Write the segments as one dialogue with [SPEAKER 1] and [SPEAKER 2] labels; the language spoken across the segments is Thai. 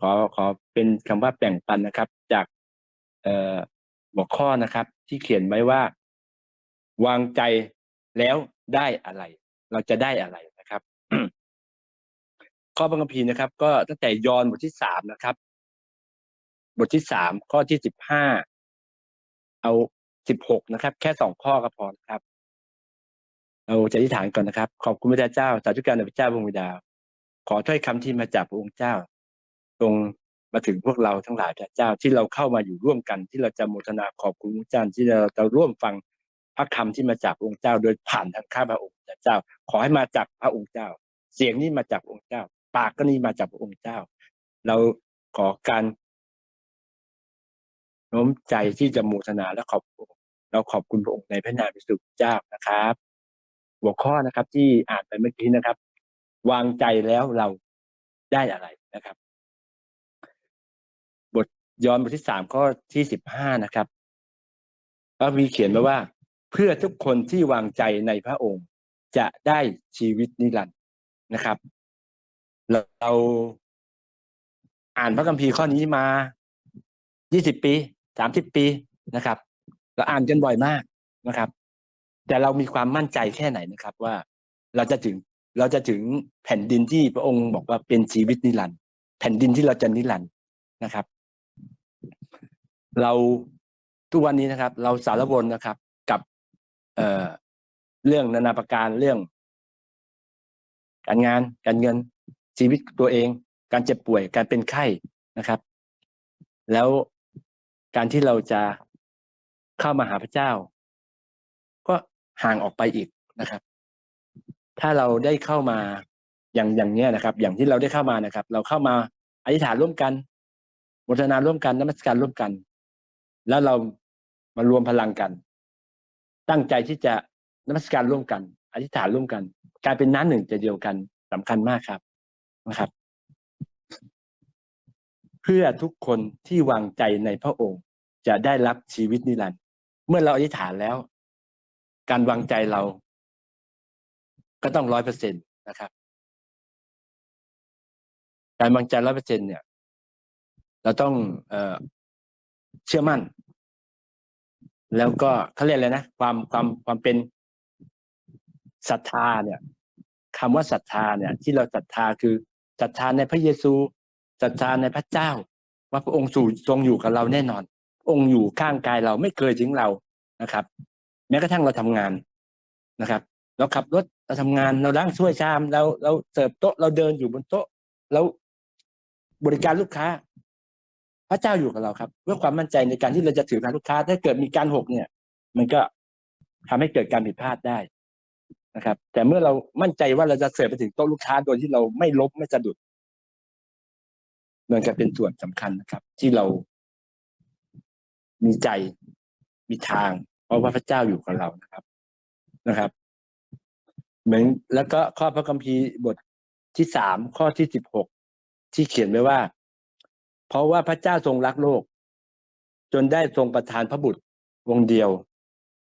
[SPEAKER 1] ขอขอเป็นคำว่าแบ่งปันนะครับ จากเอ่อหัวข้อนะครับ ที่เขียนไว้ว่า วางใจแล้วได้อะไร เราจะได้อะไรนะครับข้อพระคัมภีร์นะครับ ก็ตั้งแต่ยอนบทที่สามนะครับ บทที่สามข้อที่สิบห้าเอาสิบหกนะครับ แค่สองข้อก็พอครับเราจะอธิษฐานก่อนนะครับ ขอบคุณพระเจ้าสาธุการพระเจ้าพระองค์บิดา ขอถ้อยคำที่มาจากพระองค์เจ้า ตรงมาถึงพวกเราทั้งหลายพระเจ้าที่เราเข้ามาอยู่ร่วมกัน ที่เราจะโมทนาขอบคุณพระเจ้าที่เราจะร่วมฟังพระคำที่มาจากองค์เจ้า โดยผ่านทางข้าพระองค์เจ้า ขอให้มาจากพระองค์เจ้า เสียงนี้มาจากพระองค์เจ้า ปากก็นี้มาจากพระองค์เจ้า เราขอการโน้มใจที่จะโมทนาและขอบคุณเราขอบคุณพระองค์ในพระนามพระสุเจ้านะครับ หัวข้อนะครับที่อ่านไปเมื่อกี้นะครับ วางใจแล้วเราได้อะไรนะครับ ยอห์นบทที่สามข้อที่สิบห้านะครับก็มีเขียนไว้ว่า เพื่อทุกคนที่วางใจในพระองค์จะได้ชีวิตนิรันดร์นะครับ เราอ่านพระคัมภีร์ข้อนี้มา20ปี30ปีนะครับ เราอ่านกันบ่อยมากนะครับ แต่เรามีความมั่นใจแค่ไหนนะครับ ว่าเราจะถึงเราจะถึงแผ่นดินที่พระองค์บอกว่าเป็นชีวิตนิรันดร์แผ่นดินที่เราจะนิรันดร์นะครับ เราทุกวันนี้นะครับ เราสารวนนะครับ กับเอ่อเรื่องนานาประการเรื่อง การงานการเงินชีวิตตัวเอง การเจ็บป่วยการเป็นไข้นะครับ แล้วการที่เราจะเข้ามาหาพระเจ้า ก็ห่างออกไปอีกนะครับ ถ้าเราได้เข้ามาอย่างอย่างเนี้ยนะครับ อย่างที่เราได้เข้ามานะครับ เราเข้ามาอธิษฐานร่วมกันโมทนาร่วมกันนมัสการร่วมกัน แล้วเรามารวมพลังกัน ตั้งใจที่จะนมัสการร่วมกัน อธิษฐานร่วมกัน กลายเป็นน้ำหนึ่งใจเดียวกันสำคัญมากครับนะครับ เพื่อทุกคนที่วางใจในพระองค์จะได้รับชีวิตนิรันดร์เมื่อเราอธิษฐานแล้ว การวางใจเรา ก็ต้องร้อยเปอร์เซ็นตนะครับ การวางใจร้อยเปอร์เซ็นเนี่ย เราต้องเอเชื่อมั่น แล้วก็เขาเรียกอะไรนะความความความเป็นศรัทธาเนี่ยคำว่าศรัทธาเนี่ย ที่เราศรัทธาคือศรัทธาในพระเยซูศรัทธาในพระเจ้า ว่าพระองค์สู่ทรงอยู่กับเราแน่นอน องค์อยู่ข้างกายเราไม่เคยทิ้งเรานะครับ แม้กระทั่งเราทำงานนะครับเราขับรถเราทำงานเราล้างถ้วยชามเราเราเสิร์ฟโต๊ะเราเดินอยู่บนโต๊ะเราบริการลูกค้า พระเจ้าอยู่กับเราครับ เพื่อความมั่นใจในการที่เราจะถือการลูกค้า ถ้าเกิดมีการหกเนี่ย มันก็ทำให้เกิดการผิดพลาดได้นะครับ แต่เมื่อเรามั่นใจว่าเราจะเสิร์ฟไปถึงโต๊ะลูกค้าโดยที่เราไม่ลบไม่สะดุดมันจะเป็นส่วนสำคัญนะครับ ที่เรามีใจมีทาง เพราะว่าพระเจ้าอยู่กับเรานะครับนะครับ เหมือนแล้วก็ข้อพระคัมภีร์บทที่สามข้อที่สิบหกที่เขียนไว้ว่า เพราะว่าพระเจ้าทรงรักโลก จนได้ทรงประทานพระบุตรวงเดียว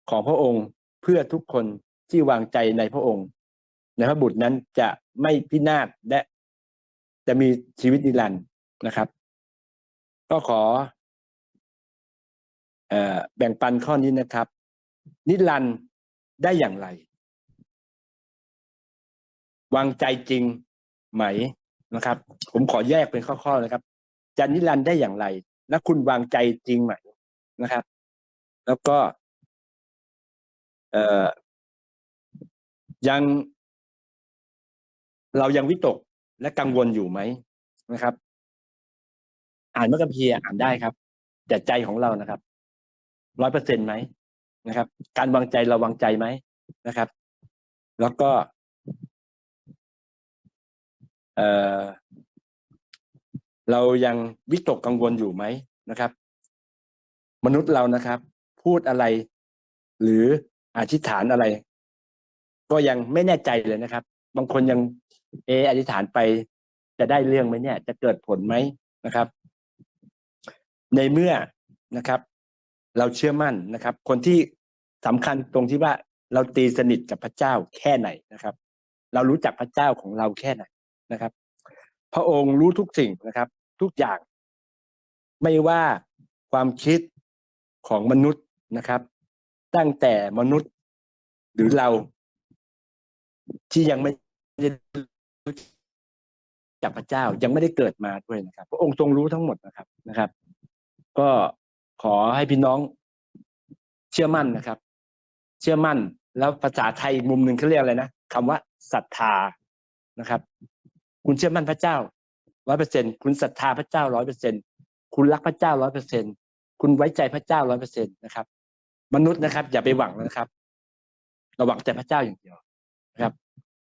[SPEAKER 1] ของพระองค์เพื่อทุกคนที่วางใจในพระองค์ ในพระบุตรนั้นจะไม่พินาศและจะมีชีวิตนิรันดร์นะครับ ก็ขออแบ่งปันข้อนี้นะครับ นิรันดร์ได้อย่างไร วางใจจริงไหมนะครับ ผมขอแยกเป็นข้อๆนะครับ จะนิรันดร์ได้อย่างไร และคุณวางใจจริงไหมนะครับ แล้วก็ เอ่อยัง เรายังวิตกและกังวลอยู่ไหมนะครับ อ่านเมื่อกัมพีร์อ่านได้ครับ แต่ใจของเรานะครับร้อยเปอร์เซ็นไหมนะครับ การวางใจเราวางใจไหมนะครับ แล้วก็ เอ่อ เรายังวิตกกังวลอยู่ไหมนะครับ มนุษย์เรานะครับ พูดอะไร หรืออธิษฐานอะไร ก็ยังไม่แน่ใจเลยนะครับ บางคนยังเอออธิษฐานไปจะได้เรื่องไหมเนี่ย จะเกิดผลไหมนะครับ ในเมื่อนะครับ เราเชื่อมั่นนะครับ คนที่สำคัญตรงที่ว่าเราตีสนิทกับพระเจ้าแค่ไหนนะครับ เรารู้จักพระเจ้าของเราแค่ไหนนะครับ พระองค์รู้ทุกสิ่งนะครับ ทุกอย่าง ไม่ว่าความคิดของมนุษย์นะครับ ตั้งแต่มนุษย์หรือเราที่ยังไม่ได้รู้จักพระเจ้ายังไม่ได้เกิดมาด้วยนะครับ พระองค์ทรงรู้ทั้งหมดนะครับนะครับ ก็ขอให้พี่น้องเชื่อมั่นนะครับ เชื่อมั่น แล้วภาษาไทยอีกมุมหนึ่งเขาเรียกอะไรนะคำว่าศรัทธานะครับ คุณเชื่อมั่นพระเจ้า ร้อยเปอร์เซ็นคุณศรัทธาพระเจ้าร้อยเปอร์เซ็นคุณรักพระเจ้าร้อยเปอร์เซ็นคุณไว้ใจพระเจ้าร้อยเปอร์เซ็นนะครับ มนุษย์นะครับ อย่าไปหวังนะครับ เราหวังแต่พระเจ้าอย่างเดียวนะครับ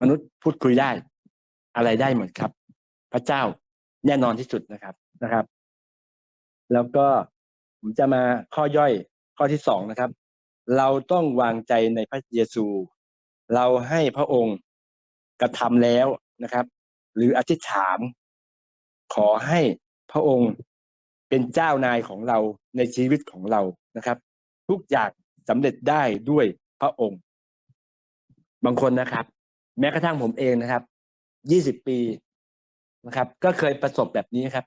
[SPEAKER 1] มนุษย์พูดคุยได้ อะไรได้หมดครับ พระเจ้าแน่นอนที่สุดนะครับนะครับ แล้วก็ผมจะมาข้อย่อยข้อที่สองนะครับ เราต้องวางใจในพระเยซู เราให้พระองค์กระทำแล้วนะครับ หรืออธิษฐาน ขอให้พระองค์เป็นเจ้านายของเราในชีวิตของเรานะครับ ทุกอย่างสำเร็จได้ด้วยพระองค์ บางคนนะครับ แม้กระทั่งผมเองนะครับยี่สิบปีนะครับ ก็เคยประสบแบบนี้ครับ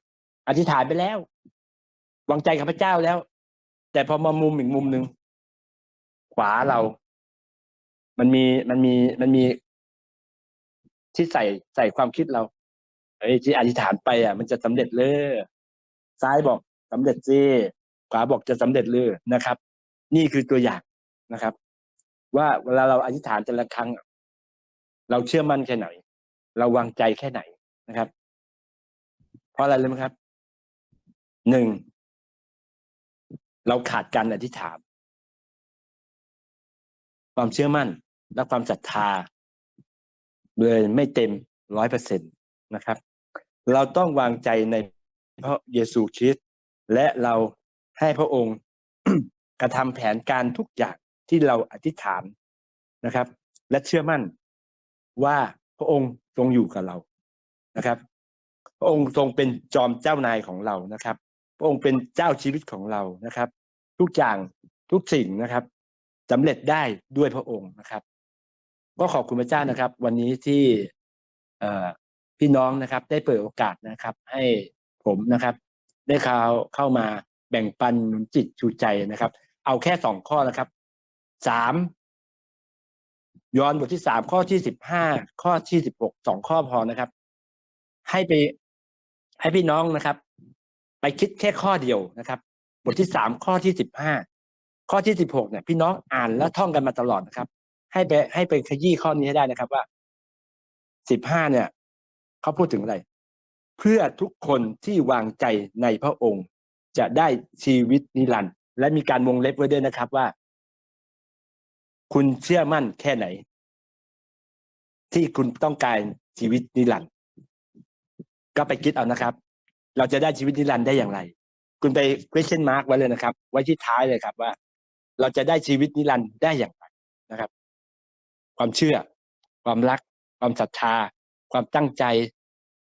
[SPEAKER 1] อธิษฐานไปแล้ววางใจกับพระเจ้าแล้ว แต่พอมามุมอีกมุมหนึ่งขวาเรา มันมีมันมีมันมีที่ใส่ใส่ความคิดเรา ไอ้ที่อธิษฐานไปอะ มันจะสำเร็จเลยซ้ายบอกสำเร็จสิขวาบอกจะสำเร็จเลยนะครับ นี่คือตัวอย่างนะครับ ว่าเวลาเราอธิษฐานแต่ละครั้ง เราเชื่อมั่นแค่ไหน เราวางใจแค่ไหนนะครับ เพราะอะไรรู้ไหมครับหนึ่งเราขาดการอธิษฐาน ความเชื่อมั่นและความศรัทธาเลยไม่เต็มร้อยเปอร์เซ็นตนะครับ เราต้องวางใจในพระเยซูคริสต์และเราให้พระองค์กระทำแผนการทุกอย่างที่เราอธิษฐานนะครับ และเชื่อมั่นว่าพระองค์ทรงอยู่กับเรานะครับ พระองค์ทรงเป็นจอมเจ้านายของเรานะครับ พระองค์เป็นเจ้าชีวิตของเรานะครับ ทุกอย่างทุกสิ่งนะครับสำเร็จได้ด้วยพระองค์นะครับ ก็ขอบคุณพระเจ้านะครับ วันนี้ที่ พี่น้องนะครับ ได้เปิดโอกาสนะครับ ให้ผมนะครับ ได้เข้าเข้ามาแบ่งปันจิตชูใจนะครับ เอาแค่สองข้อนะครับสามย้อนบทที่สามข้อที่สิบห้าข้อที่สิบหกสองข้อพอนะครับ ให้ไปให้พี่น้องนะครับ ไปคิดแค่ข้อเดียวนะครับ บทที่สามข้อที่สิบห้าข้อที่สิบหกเนี่ยพี่น้องอ่านแล้วท่องกันมาตลอดนะครับ ให้ไปให้ไปขยี้ข้อนี้ให้ได้นะครับว่าสิบห้าเนี่ย เขาพูดถึงอะไร เพื่อทุกคนที่วางใจในพระองค์ จะได้ชีวิตนิรันดร์และมีการวงเล็บไว้ด้วยนะครับว่า คุณเชื่อมั่นแค่ไหน ที่คุณต้องการชีวิตนิรันดร์ก็ไปคิดเอานะครับ เราจะได้ชีวิตนิรันดร์ได้อย่างไร คุณไป question mark ไว้เลยนะครับ ไว้ที่ท้ายเลยครับว่า เราจะได้ชีวิตนิรันดร์ได้อย่างไรนะครับ ความเชื่อ ความรัก ความศรัทธา ความตั้งใจ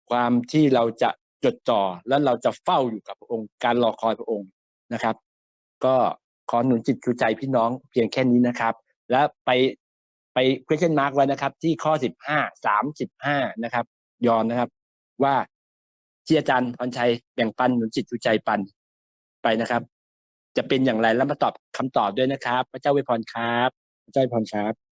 [SPEAKER 1] ความที่เราจะจดจ่อแล้วเราจะเฝ้าอยู่กับพระองค์ การรอคอยพระองค์นะครับ ก็ขอหนุนจิตคือใจพี่น้องเพียงแค่นี้นะครับ แล้วไปไป question mark ไว้นะครับ ที่ข้อสิบห้าสามสิบห้านะครับยอนนะครับ ว่าที่อาจารย์พรชัยแบ่งปันหนุนจิตคือใจปันไปนะครับ จะเป็นอย่างไรแล้วมาตอบคำตอบด้วยนะครับ พระเจ้าเวพรครับ พระเจ้าเวพรครับ